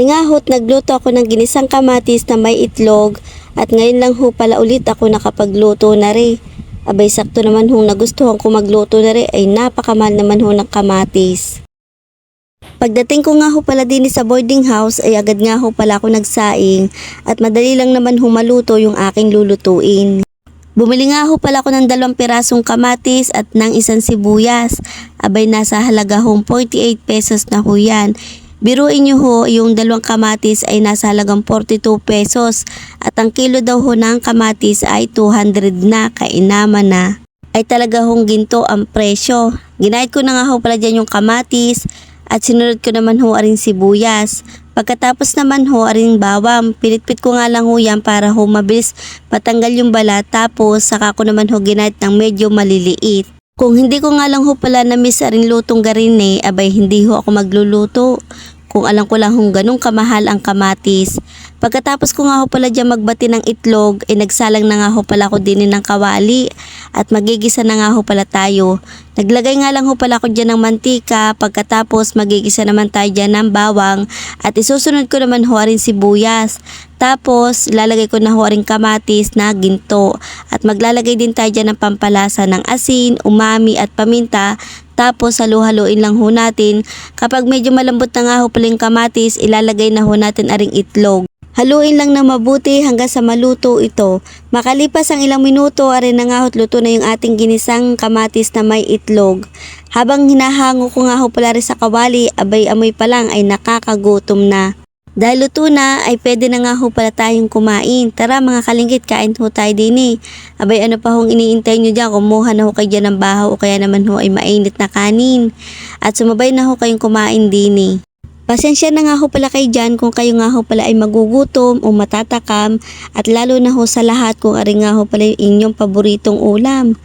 Ari nga ho't nagluto ako ng ginisang kamatis na may itlog at ngayon lang ho pala ulit ako nakapagluto na rin. Abay sakto naman hong nagustuhan ko magluto na rin ay napakamahal naman ho ng kamatis. Pagdating ko nga ho pala din sa boarding house ay agad nga ho pala ako nagsaing at madali lang naman ho maluto yung aking lulutuin. Bumili nga ho pala ako ng dalawang pirasong kamatis at ng isang sibuyas. Abay nasa halaga hong 48 pesos na ho yan. Biruin nyo ho, yung dalawang kamatis ay nasa halagang 42 pesos at ang kilo daw ho ng kamatis ay 200 na, kainama na. Ay talaga hong ginto ang presyo. Ginayad ko na nga ho pala dyan yung kamatis at sinunod ko naman ho aring sibuyas. Pagkatapos naman ho aring bawang, pinitpit ko nga lang ho yan para ho mabilis matanggal yung balat tapos saka ko naman ho ginayad ng medyo maliliit. Kung hindi ko nga lang ho pala na-miss aring lutong garine, abay hindi ho ako magluluto. Kung alam ko lang hong ganong kamahal ang kamatis. Pagkatapos ko nga ho pala dyan magbati ng itlog, ay nagsalang na nga ho pala ako din ng kawali at magigisa na nga ho pala tayo. Naglagay nga lang ho pala ako dyan ng mantika, pagkatapos magigisa naman tayo dyan ng bawang at isusunod ko naman ho rin sibuyas. Tapos lalagay ko na ho rin kamatis na ginto at maglalagay din tayo dyan ng pampalasa ng asin, umami at paminta tapos halu-haluin lang ho natin. Kapag medyo malambot na nga ho pala yung kamatis, ilalagay na ho natin aring itlog. Haluin lang na mabuti hanggang sa maluto ito. Makalipas ang ilang minuto, arin na nga ho't luto na yung ating ginisang kamatis na may itlog. Habang hinahango ko nga ho pala rin sa kawali, abay amoy pa lang ay nakakagutom na. Dahil luto na, ay pwede na nga ho pala tayong kumain. Tara mga kalingkit, kain ho tayo din eh. Abay ano pa hong iniintay nyo dyan, kumuha na ho kayo dyan ng bahaw o kaya naman ho ay mainit na kanin. At sumabay na ho kayong kumain din eh. Pasensya na nga ho pala kayo dyan kung kayo nga ho pala ay magugutom o matatakam at lalo na ho sa lahat kung ari nga ho pala yung inyong paboritong ulam.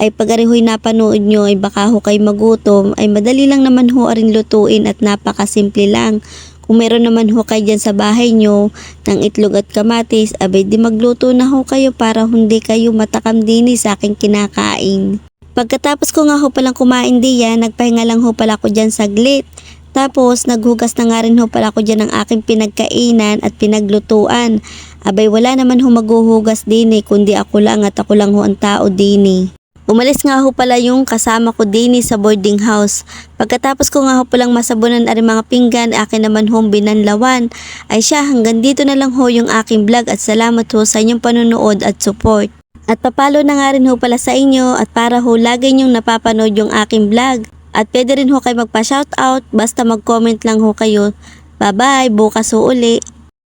Ay pag ari ho'y napanood nyo ay baka ho kayo magutom ay madali lang naman ho aring lutuin at napakasimple lang. Kung meron naman ho kayo dyan sa bahay nyo ng itlog at kamatis, abay di magluto na ho kayo para hindi kayo matakam din eh sa aking kinakain. Pagkatapos ko nga ho palang kumain diyan, nagpahinga lang ho pala ako dyan saglit. Tapos naghugas na nga rin ho pala ako dyan ng aking pinagkainan at pinaglutuan. Abay wala naman ho maghuhugas din eh, kundi ako lang at ako lang ho ang tao din eh. Umalis nga ho pala yung kasama ko din eh sa boarding house. Pagkatapos ko nga ho palang masabunan ari mga pinggan, akin naman hong binanlawan. Ay siya, hanggang dito na lang ho yung aking vlog at salamat ho sa inyong panonood at support. At papalo na nga rin ho pala sa inyo at para ho lagi nyong napapanood yung aking vlog. At pwede rin ho kayo magpa-shoutout basta mag-comment lang ho kayo. Bye-bye, bukas ho uli.